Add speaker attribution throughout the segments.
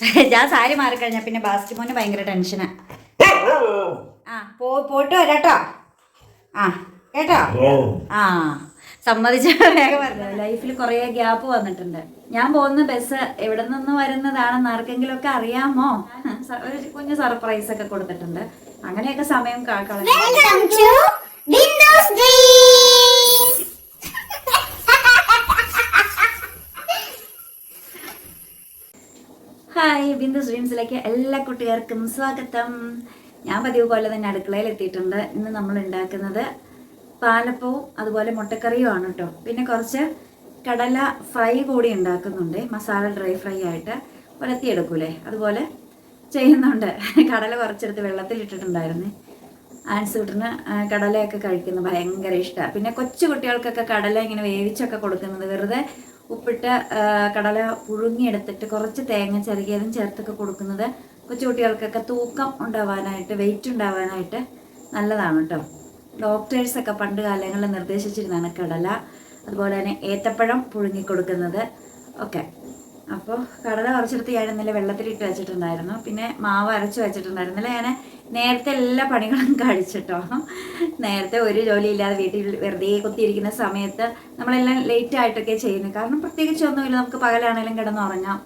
Speaker 1: ഞാൻ സാരി മാറിക്കഴിഞ്ഞാൽ പിന്നെ ബാസ്റ്റിമോന് ഭയങ്കര ടെൻഷനാ ആ. പോ പോയിട്ട് വരാട്ടോ. ആ കേട്ടോ? ആ സമ്മതിച്ച വേഗം പറഞ്ഞു ലൈഫിൽ കുറേ ഗ്യാപ്പ് വന്നിട്ടുണ്ട്. ഞാൻ പോകുന്ന ബസ് എവിടെ നിന്ന് വരുന്നതാണെന്ന് ആർക്കെങ്കിലും ഒക്കെ അറിയാമോ ഒരു കുഞ്ഞു സർപ്രൈസ് ഒക്കെ കൊടുത്തിട്ടുണ്ട്. അങ്ങനെയൊക്കെ സമയം ക- ഹായ് ബിന്ദു സ്ട്രീംസിലേക്ക് എല്ലാ കുട്ടികൾക്കും സ്വാഗതം. ഞാൻ പതിവ് പോലെ തന്നെ അടുക്കളയിൽ എത്തിയിട്ടുണ്ട്. ഇന്ന് നമ്മൾ ഉണ്ടാക്കുന്നത് പാലപ്പവും അതുപോലെ മുട്ടക്കറിയും ആണ് കേട്ടോ പിന്നെ കുറച്ച് കടല ഫ്രൈ കൂടി ഉണ്ടാക്കുന്നുണ്ട്. മസാല ഡ്രൈ ഫ്രൈ ആയിട്ട് ഉലത്തിയെടുക്കൂലേ അതുപോലെ ചെയ്യുന്നുണ്ട്. കടല കുറച്ചെടുത്ത് വെള്ളത്തിലിട്ടിട്ടുണ്ടായിരുന്നു ആൻസൂട്ടിന് കടലയൊക്കെ കഴിക്കുന്നത് ഭയങ്കര ഇഷ്ടമാണ് പിന്നെ കൊച്ചു കുട്ടികൾക്കൊക്കെ കടല ഇങ്ങനെ വേവിച്ചൊക്കെ കൊടുക്കുന്നത് വെറുതെ ഉപ്പിട്ട് കടല പുഴുങ്ങിയെടുത്തിട്ട് കുറച്ച് തേങ്ങ ചെറുകിയതും ചേർത്തൊക്കെ കൊടുക്കുന്നത് കൊച്ചുകുട്ടികൾക്കൊക്കെ തൂക്കം ഉണ്ടാവാനായിട്ട് വെയിറ്റ് ഉണ്ടാവാനായിട്ട് നല്ലതാണ് കേട്ടോ. ഡോക്ടേഴ്സൊക്കെ പണ്ട് കാലങ്ങളിൽ നിർദ്ദേശിച്ചിരുന്നതാണ് കടല അതുപോലെ തന്നെ ഏത്തപ്പഴം പുഴുങ്ങി കൊടുക്കുന്നത് ഒക്കെ. അപ്പോൾ കടല കുറച്ചെടുത്ത് ഞാൻ ഇന്നലെ വെള്ളത്തിലിട്ട് വെച്ചിട്ടുണ്ടായിരുന്നു. പിന്നെ മാവ് അരച്ച് വെച്ചിട്ടുണ്ടായിരുന്നു. ഇന്നലെ ഞാൻ നേരത്തെ എല്ലാ പണികളും കഴിച്ചിട്ടോ? നേരത്തെ ഒരു ജോലി ഇല്ലാതെ വീട്ടിൽ വെറുതെ കുത്തിയിരിക്കുന്ന സമയത്ത് നമ്മളെല്ലാം ലേറ്റ് ആയിട്ടൊക്കെ ചെയ്യുന്നത്. കാരണം പ്രത്യേകിച്ച് ഒന്നുമില്ല. നമുക്ക് പകലാണെങ്കിലും കിടന്നുറങ്ങാം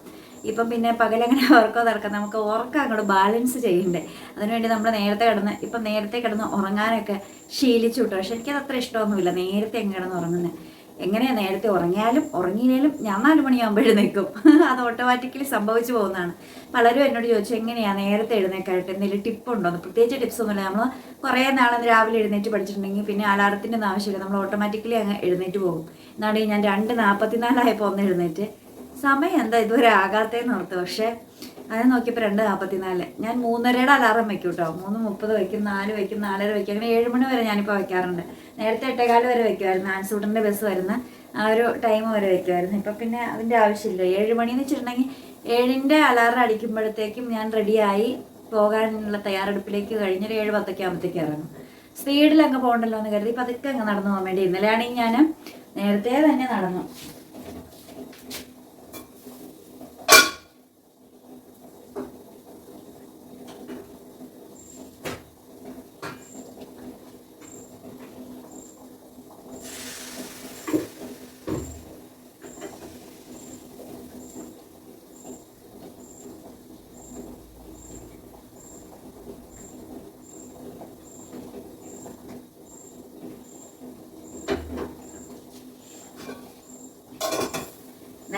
Speaker 1: ഇപ്പം പിന്നെ പകലങ്ങനെ ഉറക്കം നടക്കാം നമുക്ക് ഉറക്കം അങ്ങോട്ട് ബാലൻസ് ചെയ്യണ്ടേ? അതിനുവേണ്ടി നമ്മൾ നേരത്തെ കിടന്ന് ഇപ്പം നേരത്തെ കിടന്ന് ഉറങ്ങാനൊക്കെ ശീലിച്ചു കേട്ടോ പക്ഷെ എനിക്കത് അത്ര ഇഷ്ടമൊന്നുമില്ല. നേരത്തെ അങ്ങ് കിടന്ന് ഉറങ്ങുന്നത് എങ്ങനെയാ നേരത്തെ ഉറങ്ങിയാലും ഉറങ്ങിയില്ലേലും ഞാൻ നാല് മണിയാകുമ്പോഴും നിൽക്കും അത് ഓട്ടോമാറ്റിക്കലി സംഭവിച്ചു പോകുന്നതാണ്. പലരും എന്നോട് ചോദിച്ചു എങ്ങനെയാ നേരത്തെ എഴുന്നേക്കായിട്ട് എന്തെങ്കിലും ടിപ്പ് ഉണ്ടോ? എന്ന് പ്രത്യേകിച്ച് ടിപ്സ് ഒന്നുമില്ല. നമ്മൾ കുറേ നാളെ രാവിലെ എഴുന്നേറ്റ് പഠിച്ചിട്ടുണ്ടെങ്കിൽ പിന്നെ അലാറത്തിന്റെ ഒന്നും ആവശ്യമില്ല. നമ്മൾ ഓട്ടോമാറ്റിക്കലി അങ്ങ് എഴുന്നേറ്റ് പോകും. എന്നാണെങ്കിൽ ഞാൻ രണ്ട് നാൽപ്പത്തിനാലായപ്പോൾ ഒന്ന് എഴുന്നേറ്റ്. സമയം എന്താ ഇതുവരെ ആകാത്തേന്ന് ഓർത്ത്. പക്ഷേ അത് നോക്കിയപ്പോൾ രണ്ട് നാൽപ്പത്തിനാല് ഞാൻ മൂന്നരയുടെ അലാറം വെക്കും കേട്ടോ മൂന്ന് മുപ്പത് വയ്ക്കും നാല് വയ്ക്കും നാലര വയ്ക്കും അങ്ങനെ ഏഴ് മണി വരെ ഞാനിപ്പോൾ വയ്ക്കാറുണ്ട് നേരത്തെ എട്ടേകാൽ വരെ വയ്ക്കുമായിരുന്നു ആൻസൂട്ടറിന്റെ ബസ് വരുന്ന ആ ഒരു ടൈം വരെ വയ്ക്കുമായിരുന്നു ഇപ്പം പിന്നെ അതിന്റെ ആവശ്യമില്ല. ഏഴ് മണിയെന്ന് വെച്ചിട്ടുണ്ടെങ്കിൽ ഏഴിന്റെ അലാറം അടിക്കുമ്പോഴത്തേക്കും ഞാൻ റെഡിയായി പോകാനുള്ള തയ്യാറെടുപ്പിലേക്ക് കഴിഞ്ഞൊരു ഏഴ് പത്തൊക്കെ ആകുമ്പോഴത്തേക്ക് ഇറങ്ങും. സ്പീഡിൽ അങ്ങ് പോകണ്ടല്ലോ എന്ന് കരുതി പതുക്കെ അങ്ങ് നടന്നു പോകാൻ വേണ്ടി ഇന്നലെയാണെങ്കിൽ ഞാൻ നേരത്തെ തന്നെ നടന്നു.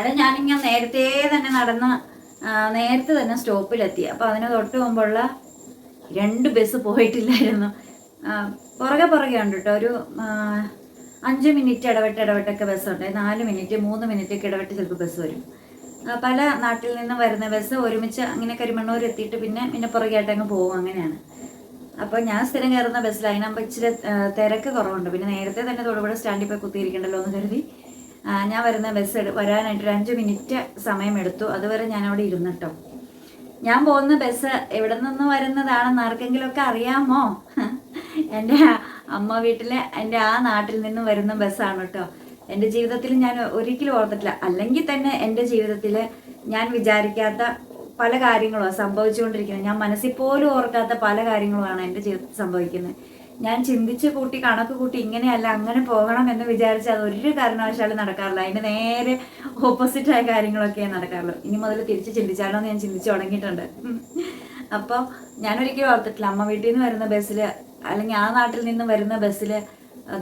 Speaker 1: അന്നേരം ഞാനിങ്ങനെ നേരത്തെ തന്നെ നടന്ന് നേരത്തെ തന്നെ സ്റ്റോപ്പിലെത്തി. അപ്പോൾ അതിന് തൊട്ട് മുമ്പുള്ള രണ്ട് ബസ് പോയിട്ടില്ലായിരുന്നു. പുറകെ പുറകെ ഉണ്ട് കേട്ടോ ഒരു അഞ്ച് മിനിറ്റ് ഇടവിട്ട് ഇടവിട്ടൊക്കെ ബസ്സുണ്ട് നാല് മിനിറ്റ് മൂന്ന് മിനിറ്റ് ഒക്കെ ഇടവിട്ട് ചിലപ്പോൾ ബസ് വരും. പല നാട്ടിൽ നിന്നും വരുന്ന ബസ് ഒരുമിച്ച് അങ്ങനെ കരിമണ്ണൂർ എത്തിയിട്ട് പിന്നെ പിന്നെ പുറകെ ആയിട്ട് അങ്ങ് പോകും അങ്ങനെയാണ്. അപ്പോൾ ഞാൻ സ്ഥിരം കയറുന്ന ബസ്സിൽ അതിനാകുമ്പോൾ ഇച്ചിരി തിരക്ക് കുറവുണ്ട്. പിന്നെ നേരത്തെ തന്നെ തൊടുപുഴ സ്റ്റാൻഡിൽ പോയി കുത്തിയിരിക്കണ്ടല്ലോ എന്ന് കരുതി ഞാൻ വരുന്ന ബസ് വരാനായിട്ട് ഒരു അഞ്ച് മിനിറ്റ് സമയമെടുത്തു. അതുവരെ ഞാൻ അവിടെ ഇരുന്നിട്ടോ. ഞാൻ പോകുന്ന ബസ് എവിടെ നിന്ന് വരുന്നതാണെന്ന് ആർക്കെങ്കിലുമൊക്കെ അറിയാമോ? എന്റെ അമ്മ വീട്ടിലെ എന്റെ ആ നാട്ടിൽ നിന്ന് വരുന്ന ബസ്സാണ് കേട്ടോ എന്റെ ജീവിതത്തിൽ ഞാൻ ഒരിക്കലും ഓർത്തിട്ടില്ല. അല്ലെങ്കിൽ തന്നെ എന്റെ ജീവിതത്തിൽ ഞാൻ വിചാരിക്കാത്ത പല കാര്യങ്ങളും സംഭവിച്ചുകൊണ്ടിരിക്കുന്നത് ഞാൻ മനസ്സിൽ പോലും ഓർക്കാത്ത പല കാര്യങ്ങളുമാണ് എന്റെ ജീവിതത്തിൽ സംഭവിക്കുന്നത്. ഞാൻ ചിന്തിച്ച് കൂട്ടി കണക്ക് കൂട്ടി ഇങ്ങനെയല്ല അങ്ങനെ പോകണം എന്ന് വിചാരിച്ച് അത് ഒരു കാരണവശാലും നടക്കാറില്ല. അതിന് നേരെ ഓപ്പോസിറ്റ് ആയ കാര്യങ്ങളൊക്കെ നടക്കാറുള്ളൂ ഇനി മുതൽ തിരിച്ച് ചിന്തിച്ചാലോ എന്ന് ഞാൻ ചിന്തിച്ചു തുടങ്ങിയിട്ടുണ്ട്. അപ്പോൾ ഞാനൊരിക്കലും ഓർത്തിട്ടില്ല. അമ്മ വീട്ടിൽ നിന്ന് വരുന്ന ബസ്സിൽ അല്ലെങ്കിൽ ആ നാട്ടിൽ നിന്ന് വരുന്ന ബസ്സിൽ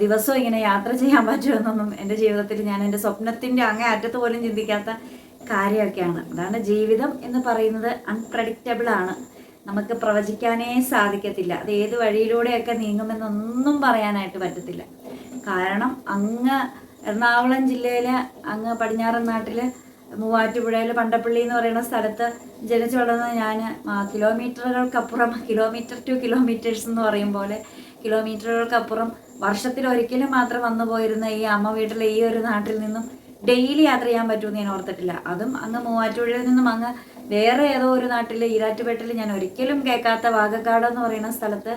Speaker 1: ദിവസവും ഇങ്ങനെ യാത്ര ചെയ്യാൻ പറ്റുമെന്നൊന്നും എന്റെ ജീവിതത്തിൽ ഞാൻ എന്റെ സ്വപ്നത്തിന്റെ അങ്ങേ അറ്റത്ത് പോലും ചിന്തിക്കാത്ത കാര്യമൊക്കെയാണ്. അതാണ് ജീവിതം എന്ന് പറയുന്നത് അൺപ്രഡിക്റ്റബിൾ ആണ്. നമുക്ക് പ്രവചിക്കാനേ സാധിക്കത്തില്ല. അത് ഏത് വഴിയിലൂടെയൊക്കെ നീങ്ങുമെന്നൊന്നും പറയാനായിട്ട് പറ്റത്തില്ല. കാരണം അങ്ങ് എറണാകുളം ജില്ലയിലെ അങ്ങ് പടിഞ്ഞാറൻ നാട്ടിൽ മൂവാറ്റുപുഴയിൽ പണ്ടപ്പള്ളി എന്ന് പറയുന്ന സ്ഥലത്ത് ജനിച്ചു വളർന്ന ഞാൻ കിലോമീറ്ററുകൾക്കപ്പുറം കിലോമീറ്റർ ടു കിലോമീറ്റേഴ്സ് എന്ന് പറയും പോലെ കിലോമീറ്ററുകൾക്കപ്പുറം വർഷത്തിൽ ഒരിക്കലും മാത്രം വന്നു പോയിരുന്ന ഈ അമ്മ വീട്ടിലെ ഈ ഒരു നാട്ടിൽ നിന്നും ഡെയിലി യാത്ര ചെയ്യാൻ പറ്റുമെന്ന് ഞാൻ ഓർത്തിട്ടില്ല. അതും അങ്ങ് മൂവാറ്റുപുഴയിൽ നിന്നും അങ്ങ് വേറെ ഏതോ ഒരു നാട്ടിൽ ഈരാറ്റുപേട്ടിൽ ഞാൻ ഒരിക്കലും കേൾക്കാത്ത വാഗക്കാട് എന്ന് പറയുന്ന സ്ഥലത്ത്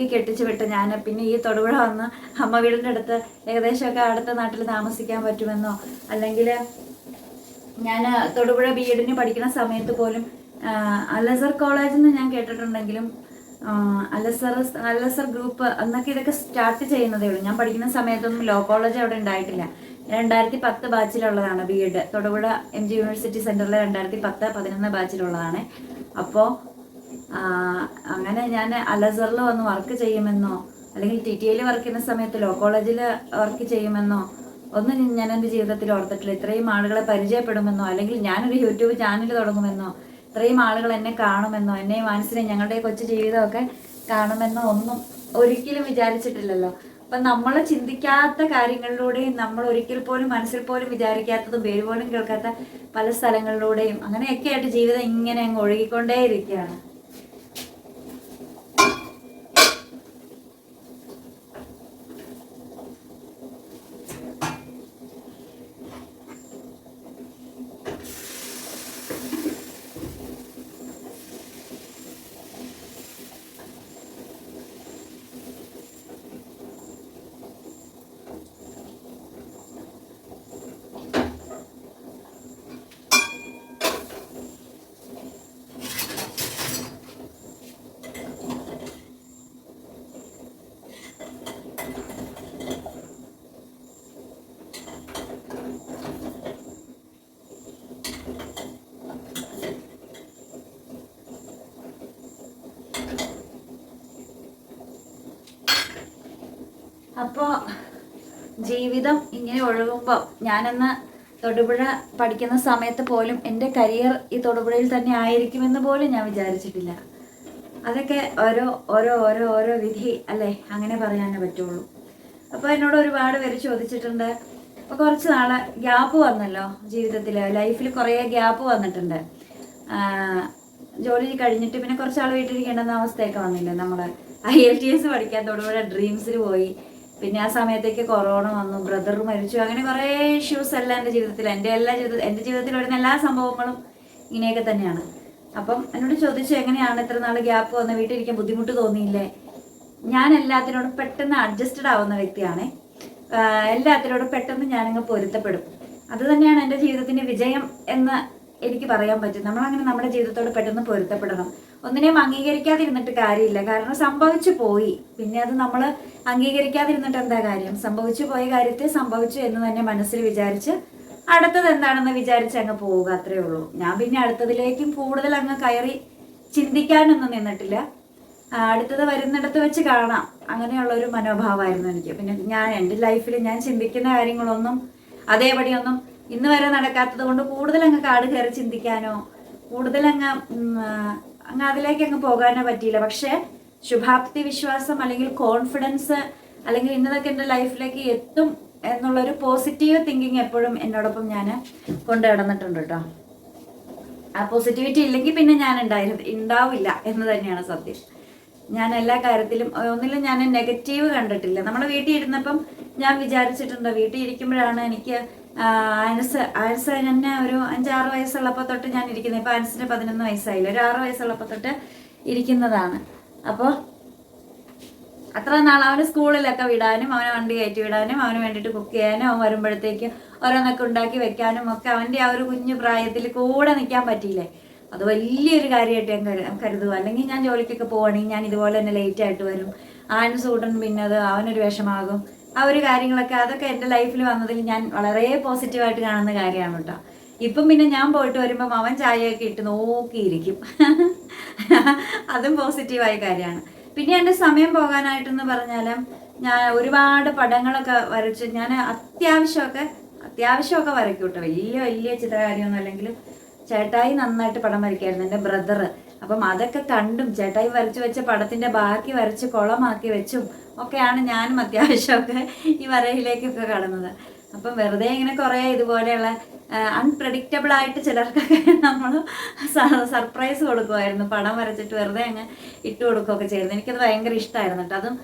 Speaker 1: ഈ കെട്ടിച്ചു വിട്ട് ഞാൻ പിന്നെ ഈ തൊടുപുഴ വന്ന് അമ്മ വീടിന്റെ അടുത്ത് ഏകദേശമൊക്കെ അടുത്ത നാട്ടിൽ താമസിക്കാൻ പറ്റുമെന്നോ? അല്ലെങ്കിൽ ഞാൻ തൊടുപുഴ ബി എഡിന് പഠിക്കുന്ന സമയത്ത് പോലും അലസർ കോളേജിൽ നിന്ന് ഞാൻ കേട്ടിട്ടുണ്ടെങ്കിലും അലസർ അലസർ ഗ്രൂപ്പ് എന്നൊക്കെ ഇതൊക്കെ സ്റ്റാർട്ട് ചെയ്യുന്നതേ ഉള്ളൂ. ഞാൻ പഠിക്കുന്ന സമയത്തൊന്നും ലോ കോളേജ് അവിടെ ഉണ്ടായിട്ടില്ല. രണ്ടായിരത്തി പത്ത് ബാച്ചിലുള്ളതാണ് B Ed Thodupuzha M G university സെന്ററിലെ രണ്ടായിരത്തി പത്ത് പതിനൊന്ന് ബാച്ചിലുള്ളതാണ്. അപ്പോൾ അങ്ങനെ ഞാൻ അലസറിൽ വന്ന് വർക്ക് ചെയ്യുമെന്നോ അല്ലെങ്കിൽ ടി ടി ഐയിൽ വർക്ക് ചെയ്യുന്ന സമയത്ത് ലോ കോളേജിൽ വർക്ക് ചെയ്യുമെന്നോ ഒന്നും ഞാൻ എന്റെ ജീവിതത്തിൽ ഓർത്തിട്ടില്ല. ഇത്രയും ആളുകളെ പരിചയപ്പെടുമെന്നോ അല്ലെങ്കിൽ ഞാനൊരു യൂട്യൂബ് ചാനൽ തുടങ്ങുമെന്നോ ഇത്രയും ആളുകൾ എന്നെ കാണുമെന്നോ എന്നെ മനസ്സിനെ ഞങ്ങളുടെ കൊച്ചു ജീവിതമൊക്കെ കാണുമെന്നോ ഒന്നും ഒരിക്കലും വിചാരിച്ചിട്ടില്ലല്ലോ. അപ്പം നമ്മൾ ചിന്തിക്കാത്ത കാര്യങ്ങളിലൂടെയും നമ്മൾ ഒരിക്കൽ പോലും മനസ്സിൽ പോലും വിചാരിക്കാത്തതും പേര് പോലും കേൾക്കാത്ത പല സ്ഥലങ്ങളിലൂടെയും അങ്ങനെയൊക്കെ ആയിട്ട് ജീവിതം ഇങ്ങനെ അങ്ങ് ഒഴുകിക്കൊണ്ടേയിരിക്കുകയാണ്. അപ്പോൾ ജീവിതം ഇങ്ങനെ ഒഴുകുമ്പോൾ ഞാനെന്ന് തൊടുപുഴ പഠിക്കുന്ന സമയത്ത് പോലും എന്റെ കരിയർ ഈ തൊടുപുഴയിൽ തന്നെ ആയിരിക്കുമെന്ന് പോലും ഞാൻ വിചാരിച്ചിട്ടില്ല. അതൊക്കെ ഓരോ ഓരോ ഓരോ ഓരോ വിധി അല്ലേ? അങ്ങനെ പറയാനേ പറ്റുള്ളൂ. അപ്പോൾ എന്നോട് ഒരുപാട് പേര് ചോദിച്ചിട്ടുണ്ട്. അപ്പോൾ കുറച്ച് നാൾ ഗ്യാപ്പ് വന്നല്ലോ ജീവിതത്തിൽ ലൈഫിൽ കുറേ ഗ്യാപ്പ് വന്നിട്ടുണ്ട്. ജോലി കഴിഞ്ഞിട്ട് പിന്നെ കുറച്ചാൾ വീട്ടിലിരിക്കേണ്ടുന്ന അവസ്ഥയൊക്കെ വന്നില്ലേ നമ്മൾ ഐ എൽ ടി എസ് പഠിക്കാൻ തൊടുപുഴ ഡ്രീംസിൽ പോയി. പിന്നെ ആ സമയത്തേക്ക് കൊറോണ വന്നു ബ്രദർ മരിച്ചു അങ്ങനെ കുറേ ഇഷ്യൂസ് എല്ലാം എന്റെ ജീവിതത്തിൽ എന്റെ എല്ലാ ജീവിതത്തിൽ എന്റെ ജീവിതത്തിൽ വരുന്ന എല്ലാ സംഭവങ്ങളും ഇങ്ങനെയൊക്കെ തന്നെയാണ്. അപ്പം എന്നോട് ചോദിച്ചു എങ്ങനെയാണ് ഇത്ര നാൾ ഗ്യാപ്പ് വന്ന് വീട്ടിലിരിക്കാൻ ബുദ്ധിമുട്ട് തോന്നിയില്ലേ? ഞാൻ എല്ലാത്തിനോടും പെട്ടെന്ന് അഡ്ജസ്റ്റഡ് ആവുന്ന വ്യക്തിയാണ്. എല്ലാത്തിനോടും പെട്ടെന്ന് ഞാനങ്ങ് പൊരുത്തപ്പെടും. അത് തന്നെയാണ് എന്റെ ജീവിതത്തിന്റെ വിജയം എന്ന് എനിക്ക് പറയാൻ പറ്റും. നമ്മളങ്ങനെ നമ്മുടെ ജീവിതത്തോട് പെട്ടെന്ന് പൊരുത്തപ്പെടണം. ഒന്നിനെയും അംഗീകരിക്കാതിരുന്നിട്ട് കാര്യമില്ല. കാരണം സംഭവിച്ചു പോയി. പിന്നെ അത് നമ്മൾ അംഗീകരിക്കാതിരുന്നിട്ട് എന്താ കാര്യം? സംഭവിച്ചു പോയ കാര്യത്തെ സംഭവിച്ചു എന്ന് തന്നെ മനസ്സിൽ വിചാരിച്ച് അടുത്തത് എന്താണെന്ന് വിചാരിച്ച് അങ്ങ് പോവുക അത്രേ ഉള്ളൂ. ഞാൻ പിന്നെ അടുത്തതിലേക്കും കൂടുതൽ അങ്ങ് കയറി ചിന്തിക്കാനൊന്നും നിന്നിട്ടില്ല. അടുത്തത് വരുന്നിടത്ത് വെച്ച് കാണാം. അങ്ങനെയുള്ള ഒരു മനോഭാവമായിരുന്നു എനിക്ക്. പിന്നെ ഞാൻ എന്റെ ലൈഫിൽ ഞാൻ ചിന്തിക്കുന്ന കാര്യങ്ങളൊന്നും അതേപടിയൊന്നും ഇന്ന് വരെ നടക്കാത്തത് കൊണ്ട് കൂടുതൽ അങ്ങ് കാട് കയറി ചിന്തിക്കാനോ കൂടുതൽ അങ്ങ് അങ്ങ് അതിലേക്ക് അങ്ങ് പോകാനേ പറ്റിയില്ല. പക്ഷേ ശുഭാപ്തി വിശ്വാസം അല്ലെങ്കിൽ കോൺഫിഡൻസ് അല്ലെങ്കിൽ ഇന്നതൊക്കെ എന്റെ ലൈഫിലേക്ക് എത്തും എന്നുള്ളൊരു പോസിറ്റീവ് തിങ്കിങ് എപ്പോഴും എന്നോടൊപ്പം ഞാൻ കൊണ്ടു നടന്നിട്ടുണ്ട് കേട്ടോ. ആ പോസിറ്റിവിറ്റി ഇല്ലെങ്കിൽ പിന്നെ ഞാൻ ഉണ്ടായിരുന്നു ഉണ്ടാവില്ല എന്ന് തന്നെയാണ് സത്യം. ഞാൻ എല്ലാ കാര്യത്തിലും ഒന്നിലും ഞാൻ നെഗറ്റീവ് കണ്ടിട്ടില്ല. നമ്മൾ വീട്ടിൽ ഇരുന്നപ്പം ഞാൻ വിചാരിച്ചിട്ടുണ്ട് വീട്ടിൽ ഇരിക്കുമ്പോഴാണ് എനിക്ക് ആൻസ് ആൻസ് എന്നെ ഒരു അഞ്ചാറ് വയസ്സുള്ളപ്പോൾ തൊട്ട് ഞാൻ ഇരിക്കുന്നത്. ഇപ്പോൾ ആൻസിന് പതിനൊന്ന് വയസ്സായില്ല? ഒരു ആറ് വയസ്സുള്ളപ്പോൾ തൊട്ട് ഇരിക്കുന്നതാണ്. അപ്പോൾ അത്ര നാൾ അവന് സ്കൂളിലൊക്കെ വിടാനും അവനെ വണ്ടി കയറ്റി വിടാനും അവന് വേണ്ടിയിട്ട് കുക്ക് ചെയ്യാനും അവൻ വരുമ്പോഴത്തേക്ക് ഓരോന്നൊക്കെ ഉണ്ടാക്കി വെക്കാനും ഒക്കെ അവന്റെ ആ ഒരു കുഞ്ഞു പ്രായത്തിൽ കൂടെ നിൽക്കാൻ പറ്റിയില്ലേ? അത് വലിയൊരു കാര്യമായിട്ട് ഞാൻ കരു കരുതുക അല്ലെങ്കിൽ ഞാൻ ജോലിക്കൊക്കെ പോവുകയാണെങ്കിൽ ഞാൻ ഇതുപോലെ തന്നെ ലേറ്റ് ആയിട്ട് വരും. ആൻസ് കൂട്ടൻ പിന്നെ അത് അവനൊരു വിഷമാകും. ആ ഒരു കാര്യങ്ങളൊക്കെ അതൊക്കെ എന്റെ ലൈഫിൽ വന്നതിൽ ഞാൻ വളരെ പോസിറ്റീവായിട്ട് കാണുന്ന കാര്യമാണ് കേട്ടോ ഇപ്പം പിന്നെ ഞാൻ പോയിട്ട് വരുമ്പം അവൻ ചായയൊക്കെ ഇട്ട് നോക്കിയിരിക്കും. അതും പോസിറ്റീവായ കാര്യമാണ്. പിന്നെ എന്റെ സമയം പോകാനായിട്ടെന്ന് പറഞ്ഞാലും ഞാൻ ഒരുപാട് പടങ്ങളൊക്കെ വരച്ച് ഞാൻ അത്യാവശ്യമൊക്കെ അത്യാവശ്യമൊക്കെ വരയ്ക്കും കേട്ടോ വലിയ വലിയ ചിത്രകാരിയൊന്നും അല്ലെങ്കിലും ചേട്ടായി നന്നായിട്ട് പടം വരയ്ക്കായിരുന്നു എന്റെ ബ്രദർ അപ്പം അതൊക്കെ കണ്ടും ചേട്ടായി വരച്ചു വെച്ച പടത്തിന്റെ ബാക്കി വരച്ച് കുളമാക്കി വെച്ചും ഒക്കെയാണ് ഞാനും അത്യാവശ്യമൊക്കെ ഈ വരയിലേക്കൊക്കെ കടന്നത് അപ്പം വെറുതെ ഇങ്ങനെ കുറേ ഇതുപോലെയുള്ള അൺപ്രഡിക്റ്റബിൾ ആയിട്ട് ചിലർക്കൊക്കെ നമ്മൾ സർപ്രൈസ് കൊടുക്കുമായിരുന്നു പടം വരച്ചിട്ട് വെറുതെ അങ്ങ് ഇട്ട് കൊടുക്കുകയൊക്കെ ചെയ്യുന്നത് എനിക്കത് ഭയങ്കര ഇഷ്ടമായിരുന്നു കേട്ടോ. അതും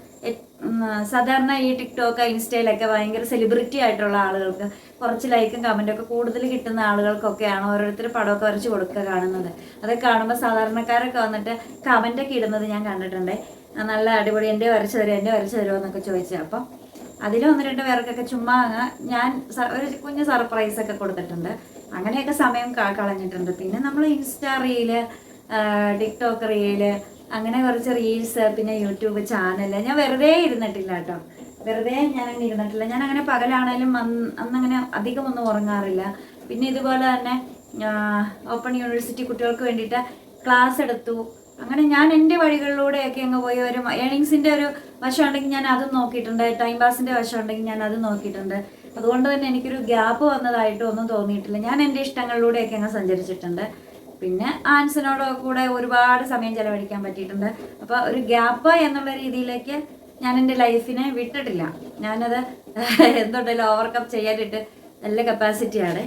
Speaker 1: സാധാരണ ഈ ടിക്ടോക്ക് ഇൻസ്റ്റയിലൊക്കെ ഭയങ്കര സെലിബ്രിറ്റി ആയിട്ടുള്ള ആളുകൾക്ക് കുറച്ച് ലൈക്കും കമന്റും ഒക്കെ കൂടുതൽ കിട്ടുന്ന ആളുകൾക്കൊക്കെയാണ് ഓരോരുത്തർ പടമൊക്കെ വരച്ച് കൊടുക്കുക കാണുന്നത്. അതൊക്കെ കാണുമ്പോൾ സാധാരണക്കാരൊക്കെ വന്നിട്ട് കമന്റൊക്കെ ഇടുന്നത് ഞാൻ കണ്ടിട്ടുണ്ട്. നല്ല അടിപൊളി എന്റെ വരച്ച് തരുമോ എന്റെ വരച്ച് തരുമോ എന്നൊക്കെ ചോദിച്ചു. അപ്പം അതിൽ ഒന്ന് രണ്ട് പേർക്കൊക്കെ ചുമ്മാ ഞാൻ ഒരു കുഞ്ഞ് സർപ്രൈസൊക്കെ കൊടുത്തിട്ടുണ്ട്. അങ്ങനെയൊക്കെ സമയം കളഞ്ഞിട്ടുണ്ട്. പിന്നെ നമ്മൾ ഇൻസ്റ്റാ റീൽ ടിക്ടോക്ക് റീൽ അങ്ങനെ കുറച്ച് റീൽസ് പിന്നെ യൂട്യൂബ് ചാനൽ ഞാൻ വെറുതെ ഇരുന്നിട്ടില്ല കേട്ടോ. വെറുതെ ഞാൻ അങ്ങനെ ഇരുന്നിട്ടില്ല. ഞാൻ അങ്ങനെ പകലാണേലും അന്ന് അന്നങ്ങനെ അധികം ഒന്നും ഉറങ്ങാറില്ല. പിന്നെ ഇതുപോലെ തന്നെ ഓപ്പൺ യൂണിവേഴ്സിറ്റി കുട്ടികൾക്ക് വേണ്ടിയിട്ട് ക്ലാസ് എടുത്തു. അങ്ങനെ ഞാൻ എന്റെ വഴികളിലൂടെയൊക്കെ അങ്ങ് പോയി ഒരു ഏണിങ്സിന്റെ ഒരു വശം ഉണ്ടെങ്കിൽ ഞാൻ അതും നോക്കിയിട്ടുണ്ട് ടൈം പാസിന്റെ വശം ഉണ്ടെങ്കിൽ ഞാൻ അതും നോക്കിയിട്ടുണ്ട്. അതുകൊണ്ട് തന്നെ എനിക്കൊരു ഗ്യാപ്പ് വന്നതായിട്ടും ഒന്നും തോന്നിയിട്ടില്ല. ഞാൻ എന്റെ ഇഷ്ടങ്ങളിലൂടെയൊക്കെ അങ്ങ് സഞ്ചരിച്ചിട്ടുണ്ട്. പിന്നെ ആൻസിനോട് കൂടെ ഒരുപാട് സമയം ചെലവഴിക്കാൻ പറ്റിയിട്ടുണ്ട്. അപ്പോൾ ഒരു ഗ്യാപ്പ് എന്നുള്ള രീതിയിലേക്ക് ഞാൻ എന്റെ ലൈഫിനെ വിട്ടിട്ടില്ല. ഞാനത് എന്തുണ്ടല്ലോ ഓവർകം ചെയ്യാനിട്ട് നല്ല കപ്പാസിറ്റിയാണ്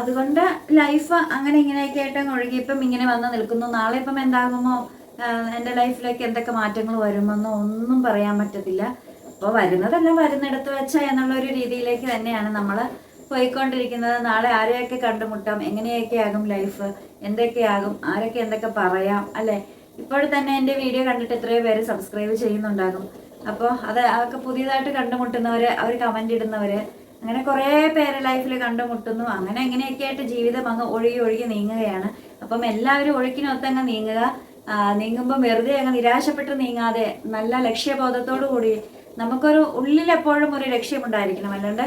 Speaker 1: അതുകൊണ്ട് ലൈഫ് അങ്ങനെ ഇങ്ങനെയൊക്കെ ആയിട്ട് ഒഴുകി ഇപ്പം ഇങ്ങനെ വന്ന് നിൽക്കുന്നു. നാളെ ഇപ്പം എന്താകുമോ എന്റെ ലൈഫിലേക്ക് എന്തൊക്കെ മാറ്റങ്ങൾ വരുമെന്നോ ഒന്നും പറയാൻ പറ്റത്തില്ല. അപ്പോൾ വരുന്നതെല്ലാം വരുന്നിടത്ത് വെച്ച എന്നുള്ള ഒരു രീതിയിലേക്ക് തന്നെയാണ് നമ്മൾ പോയിക്കൊണ്ടിരിക്കുന്നത്. നാളെ ആരെയൊക്കെ കണ്ടുമുട്ടാം? എങ്ങനെയൊക്കെ ആകും ലൈഫ് എന്തൊക്കെയാകും ആരൊക്കെ എന്തൊക്കെ പറയാം? അല്ലേ? ഇപ്പോൾ തന്നെ എന്റെ വീഡിയോ കണ്ടിട്ട് എത്രയോ പേര് സബ്സ്ക്രൈബ് ചെയ്യുന്നുണ്ടാകും. അപ്പോൾ അത് അതൊക്കെ പുതിയതായിട്ട് കണ്ടുമുട്ടുന്നവർ അവർ കമന്റ് ഇടുന്നവർ അങ്ങനെ കുറേ പേര് ലൈഫിൽ കണ്ടുമുട്ടുന്നു. അങ്ങനെ എങ്ങനെയൊക്കെ ആയിട്ട് ജീവിതം അങ്ങ് ഒഴുകി ഒഴുകി നീങ്ങുകയാണ്. അപ്പം എല്ലാവരും ഒഴുക്കിനൊത്തങ്ങ് നീങ്ങുക. നീങ്ങുമ്പോൾ നീങ്ങുമ്പം വെറുതെ അങ്ങ് നിരാശപ്പെട്ട് നീങ്ങാതെ നല്ല ലക്ഷ്യബോധത്തോടു കൂടി നമുക്കൊരു ഉള്ളിൽ എപ്പോഴും ഒരു ലക്ഷ്യമുണ്ടായിരിക്കണം. അല്ലാണ്ട്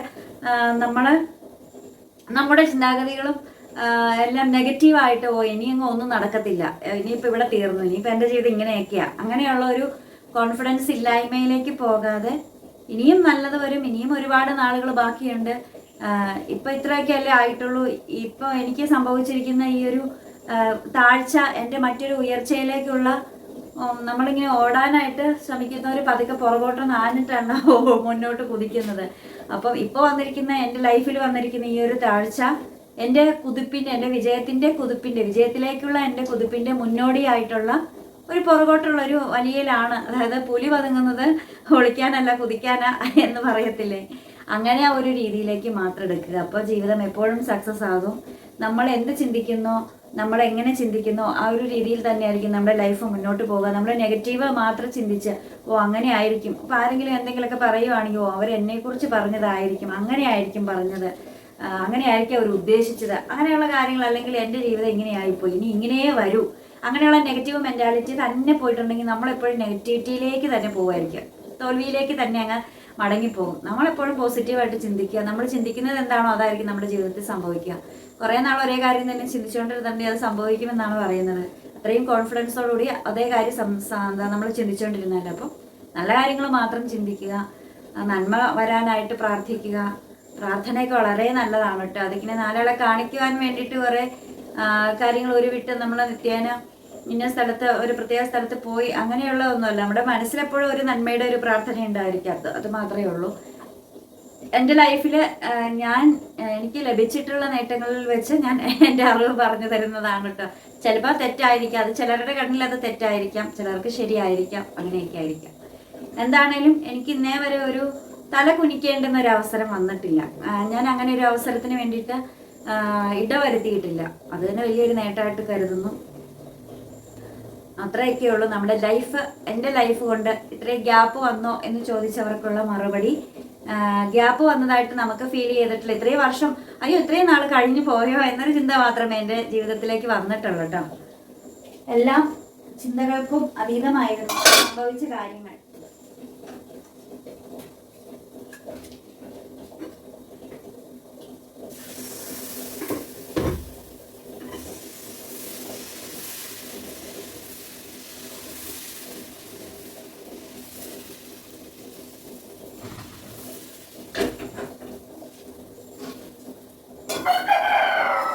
Speaker 1: നമ്മൾ നമ്മുടെ ചിന്താഗതികളും എല്ലാം നെഗറ്റീവായിട്ട് പോയി ഇനി അങ്ങ് ഒന്നും നടക്കത്തില്ല. ഇനിയിപ്പോൾ ഇവിടെ തീർന്നു. ഇനിയിപ്പോൾ എന്റെ ജീവിതം ഇങ്ങനെയൊക്കെയാണ് അങ്ങനെയുള്ള ഒരു കോൺഫിഡൻസ് ഇല്ലായ്മയിലേക്ക് പോകാതെ ഇനിയും നല്ലത് വരും. ഇനിയും ഒരുപാട് നാളുകൾ ബാക്കിയുണ്ട്. ഇപ്പൊ ഇത്രയൊക്കെ അല്ലേ ആയിട്ടുള്ളൂ. ഇപ്പൊ എനിക്ക് സംഭവിച്ചിരിക്കുന്ന ഈ ഒരു താഴ്ച എന്റെ മറ്റൊരു ഉയർച്ചയിലേക്കുള്ള നമ്മളിങ്ങനെ ഓടാനായിട്ട് ശ്രമിക്കുന്ന ശ്രമിക്കുന്നവർ പതുക്കെ പുറകോട്ട് നാനിട്ടാണ് മുന്നോട്ട് കുതിക്കുന്നത്. അപ്പം ഇപ്പോൾ വന്നിരിക്കുന്ന എന്റെ ലൈഫിൽ വന്നിരിക്കുന്ന ഈ ഒരു താഴ്ച എന്റെ കുതിപ്പിന്റെ എന്റെ വിജയത്തിന്റെ കുതിപ്പിന്റെ വിജയത്തിലേക്കുള്ള എന്റെ കുതിപ്പിന്റെ മുന്നോടിയായിട്ടുള്ള ഒരു പുറകോട്ടുള്ള ഒരു വലിയലാണ്. അതായത് പുലി പതുങ്ങുന്നത് ഒളിക്കാനല്ല കുതിക്കാനാ എന്ന് പറയത്തില്ലേ? അങ്ങനെ ആ ഒരു രീതിയിലേക്ക് മാത്രം എടുക്കുക. അപ്പോൾ ജീവിതം എപ്പോഴും സക്സസ് ആകും. നമ്മൾ എന്ത് ചിന്തിക്കുന്നോ നമ്മൾ എങ്ങനെ ചിന്തിക്കുന്നോ ആ ഒരു രീതിയിൽ തന്നെയായിരിക്കും നമ്മുടെ ലൈഫ് മുന്നോട്ട് പോകുക. നമ്മൾ നെഗറ്റീവ് മാത്രം ചിന്തിച്ച് ഓ അങ്ങനെ ആയിരിക്കും. അപ്പോൾ ആരെങ്കിലും എന്തെങ്കിലുമൊക്കെ പറയുവാണെങ്കിൽ ഓ അവർ എന്നെക്കുറിച്ച് പറഞ്ഞതായിരിക്കും അങ്ങനെ ആയിരിക്കും പറഞ്ഞത് അങ്ങനെയായിരിക്കും അവർ ഉദ്ദേശിച്ചത്. അങ്ങനെയുള്ള കാര്യങ്ങൾ അല്ലെങ്കിൽ എന്റെ ജീവിതം ഇങ്ങനെയായിപ്പോയി ഇനി ഇങ്ങനെയേ വരൂ. അങ്ങനെയുള്ള നെഗറ്റീവ് മെന്റാലിറ്റി തന്നെ പോയിട്ടുണ്ടെങ്കിൽ നമ്മളെപ്പോഴും നെഗറ്റിവിറ്റിയിലേക്ക് തന്നെ പോകുമായിരിക്കും തോൽവിയിലേക്ക് തന്നെ അങ്ങ് മടങ്ങിപ്പോകും. നമ്മളെപ്പോഴും പോസിറ്റീവായിട്ട് ചിന്തിക്കുക. നമ്മൾ ചിന്തിക്കുന്നത് എന്താണോ അതായിരിക്കും നമ്മുടെ ജീവിതത്തിൽ സംഭവിക്കുക. കുറേ നാൾ ഒരേ കാര്യം തന്നെ ചിന്തിച്ചുകൊണ്ടിരുന്നുണ്ടെങ്കിൽ അത് സംഭവിക്കുമെന്നാണ് പറയുന്നത്. അത്രയും കോൺഫിഡൻസോടുകൂടി അതേ കാര്യം നമ്മൾ ചിന്തിച്ചുകൊണ്ടിരുന്നല്ലോ അപ്പം നല്ല കാര്യങ്ങൾ മാത്രം ചിന്തിക്കുക നന്മ വരാനായിട്ട് പ്രാർത്ഥിക്കുക. പ്രാർത്ഥനയൊക്കെ വളരെ നല്ലതാണ് കേട്ടോ. അതിങ്ങനെ നാലാളെ കാണിക്കുവാൻ വേണ്ടിയിട്ട് കുറേ കാര്യങ്ങൾ ഒരു വിട്ട് നമ്മൾ നിത്യേന ഇന്ന സ്ഥലത്ത് ഒരു പ്രത്യേക സ്ഥലത്ത് പോയി അങ്ങനെയുള്ള ഒന്നുമല്ല നമ്മുടെ മനസ്സിലെപ്പോഴും ഒരു നന്മയുടെ ഒരു പ്രാർത്ഥന ഉണ്ടായിരിക്കാം അത്. മാത്രമേ ഉള്ളൂ. എന്റെ ലൈഫിൽ ഞാൻ എനിക്ക് ലഭിച്ചിട്ടുള്ള നേട്ടങ്ങളിൽ വെച്ച് ഞാൻ എന്റെ അറിവ് പറഞ്ഞു തരുന്നതാണ് കേട്ടോ ചിലപ്പോൾ തെറ്റായിരിക്കാം. അത് ചിലരുടെ കണ്ണിൽ അത് തെറ്റായിരിക്കാം. ചിലർക്ക് ശരിയായിരിക്കാം. അങ്ങനെയൊക്കെ ആയിരിക്കാം. എന്താണേലും എനിക്ക് ഇന്നേ വരെ ഒരു തല കുനിക്കേണ്ടുന്ന ഒരു അവസരം വന്നിട്ടില്ല. ഞാൻ അങ്ങനെ ഒരു അവസരത്തിന് വേണ്ടിയിട്ട് ഇടവരുത്തിയിട്ടില്ല. അത് തന്നെ വലിയൊരു നേട്ടമായിട്ട് കരുതുന്നു. അത്രയൊക്കെ ഉള്ളൂ. നമ്മുടെ ലൈഫ് എന്റെ ലൈഫ് കൊണ്ട് ഇത്രയും ഗ്യാപ്പ് വന്നോ എന്ന് ചോദിച്ചവർക്കുള്ള മറുപടി. ഗ്യാപ്പ് വന്നതായിട്ട് നമുക്ക് ഫീൽ ചെയ്തിട്ടില്ല. ഇത്രയും വർഷം അയ്യോ ഇത്രയും നാൾ കഴിഞ്ഞു പോയോ എന്നൊരു ചിന്ത മാത്രമേ എന്റെ ജീവിതത്തിലേക്ക് വന്നിട്ടുള്ളൂ കേട്ടോ എല്ലാം ചിന്തകൾക്കും അതീതമായിരുന്നു. സംഭവിച്ച കാര്യങ്ങൾ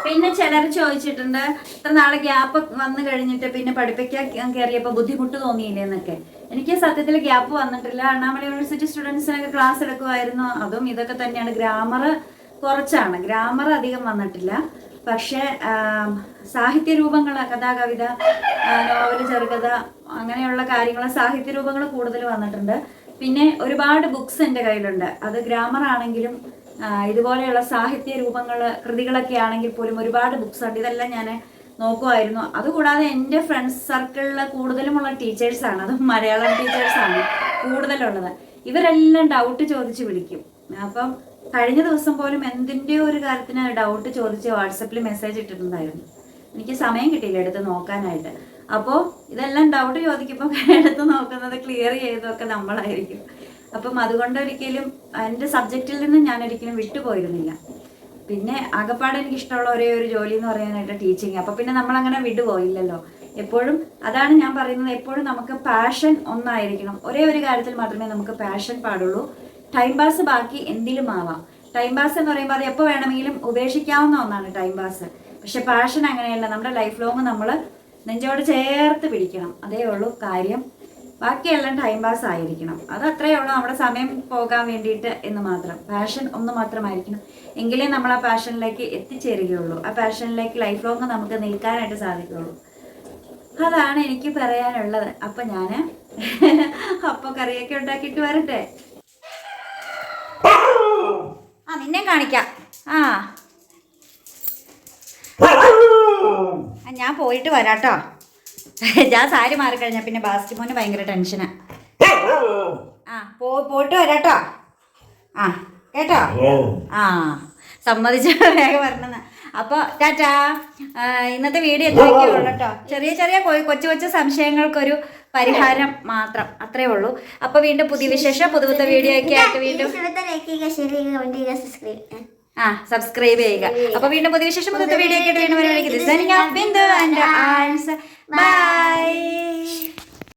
Speaker 1: പിന്നെ ചിലർ ചോദിച്ചിട്ടുണ്ട് ഇത്ര നാളെ ഗ്യാപ്പ് വന്നു കഴിഞ്ഞിട്ട് പിന്നെ പഠിപ്പിക്കാൻ കയറിയപ്പോൾ ബുദ്ധിമുട്ട് തോന്നിയില്ലേ എന്നൊക്കെ. എനിക്ക് സത്യത്തിൽ ഗ്യാപ്പ് വന്നിട്ടില്ല. അണ്ണാമല യൂണിവേഴ്സിറ്റി സ്റ്റുഡൻസിനൊക്കെ ക്ലാസ് എടുക്കുമായിരുന്നു അതും ഇതൊക്കെ തന്നെയാണ്. ഗ്രാമർ കുറച്ചാണ്. ഗ്രാമർ അധികം വന്നിട്ടില്ല. പക്ഷേ സാഹിത്യ രൂപങ്ങൾ കഥാകവിത നോവൽ ചെറുകഥ അങ്ങനെയുള്ള കാര്യങ്ങൾ സാഹിത്യ രൂപങ്ങൾ കൂടുതൽ വന്നിട്ടുണ്ട്. പിന്നെ ഒരുപാട് ബുക്സ് എന്റെ കയ്യിലുണ്ട്. അത് ഗ്രാമർ ആണെങ്കിലും ഇതുപോലെയുള്ള സാഹിത്യ രൂപങ്ങൾ കൃതികളൊക്കെ ആണെങ്കിൽ പോലും ഒരുപാട് ബുക്സ് ഉണ്ട്. ഇതെല്ലാം ഞാൻ നോക്കുമായിരുന്നു അതുകൂടാതെ എന്റെ ഫ്രണ്ട്സ് സർക്കിളിൽ കൂടുതലുമുള്ള ടീച്ചേഴ്സാണ് അതും മലയാളം ടീച്ചേഴ്സാണ് കൂടുതലുള്ളത്. ഇവരെല്ലാം ഡൗട്ട് ചോദിച്ച് വിളിക്കും. അപ്പം കഴിഞ്ഞ ദിവസം പോലും എന്തിന്റെ ഒരു കാര്യത്തിന് ഡൗട്ട് ചോദിച്ച് വാട്സപ്പിൽ മെസ്സേജ് ഇട്ടിട്ടുണ്ടായിരുന്നു. എനിക്ക് സമയം കിട്ടിയില്ല എടുത്ത് നോക്കാനായിട്ട്. അപ്പോൾ ഇതെല്ലാം ഡൗട്ട് ചോദിക്കുമ്പോൾ എടുത്ത് നോക്കുന്നത് ക്ലിയർ ചെയ്തതൊക്കെ നമ്മളായിരിക്കും. അപ്പം അതുകൊണ്ട് ഒരിക്കലും എന്റെ സബ്ജക്റ്റിൽ നിന്ന് ഞാൻ ഒരിക്കലും വിട്ടുപോയിരുന്നില്ല. പിന്നെ ആകപ്പാടെ എനിക്ക് ഇഷ്ടമുള്ള ഒരേ ഒരു ജോലി എന്ന് പറയാനായിട്ട് ടീച്ചിങ് അപ്പം പിന്നെ നമ്മളങ്ങനെ വിടുപോയില്ലല്ലോ. എപ്പോഴും അതാണ് ഞാൻ പറയുന്നത്. എപ്പോഴും നമുക്ക് പാഷൻ ഒന്നായിരിക്കണം. ഒരേ ഒരു കാര്യത്തിൽ മാത്രമേ നമുക്ക് പാഷൻ പാടുള്ളൂ. ടൈം പാസ് ബാക്കി എന്തിലും ആവാം. ടൈം പാസ് എന്ന് പറയുമ്പോൾ അത് എപ്പോൾ വേണമെങ്കിലും ഉപേക്ഷിക്കാവുന്ന ഒന്നാണ് ടൈം പാസ് പക്ഷെ പാഷൻ അങ്ങനെയല്ല. നമ്മുടെ ലൈഫ് ലോങ് നമ്മൾ നെഞ്ചോട് ചേർത്ത് പിടിക്കണം. അതേ ഉള്ളൂ കാര്യം. ബാക്കിയെല്ലാം ടൈം പാസ് ആയിരിക്കണം. അത് അത്രയേ ഉള്ളൂ. നമ്മുടെ സമയം പോകാൻ വേണ്ടിയിട്ട് എന്ന് മാത്രം. പാഷൻ ഒന്ന് മാത്രമായിരിക്കണം. എങ്കിലേ നമ്മൾ ആ പാഷനിലേക്ക് എത്തിച്ചേരുകയുള്ളൂ. ആ പാഷനിലേക്ക് ലൈഫ് ലോങ് നമുക്ക് നിൽക്കാനായിട്ട് സാധിക്കുകയുള്ളൂ. അതാണ് എനിക്ക് പറയാനുള്ളത്. അപ്പം ഞാൻ അപ്പൊ കറിയൊക്കെ ഉണ്ടാക്കിയിട്ട് വരട്ടെ? ആ നിന്നെ കാണിക്കാം. ആ ഞാൻ പോയിട്ട് വരാട്ടോ. ഞാൻ സാരി മാറിക്കഴിഞ്ഞാ പിന്നെ ബാസ്റ്റിമോന് ഭയങ്കര ടെൻഷനാ. ആ പോ പോയിട്ട് വരാട്ടോ. ആ കേട്ടോ? ആ സമ്മതിച്ച. വേഗം വരണമെന്ന്. അപ്പോൾ ടാറ്റാ. ഇന്നത്തെ വീഡിയോ എത്രയൊക്കെ ഉള്ളൂ കേട്ടോ ചെറിയ ചെറിയ കൊച്ചു കൊച്ചു സംശയങ്ങൾക്കൊരു പരിഹാരം മാത്രം. അത്രേ ഉള്ളൂ. അപ്പോൾ വീണ്ടും പുതിയ വിശേഷം പുതു പുതു വീഡിയോ ഒക്കെ ആയിട്ട് വീണ്ടും ആ സബ്സ്ക്രൈബ് ചെയ്യുക. അപ്പൊ വീണ്ടും പുതിയ വിശേഷം പുതിയ വീഡിയോ വീണ്ടും ബിന്ദു ആൻഡ് ആൻസ് ബൈ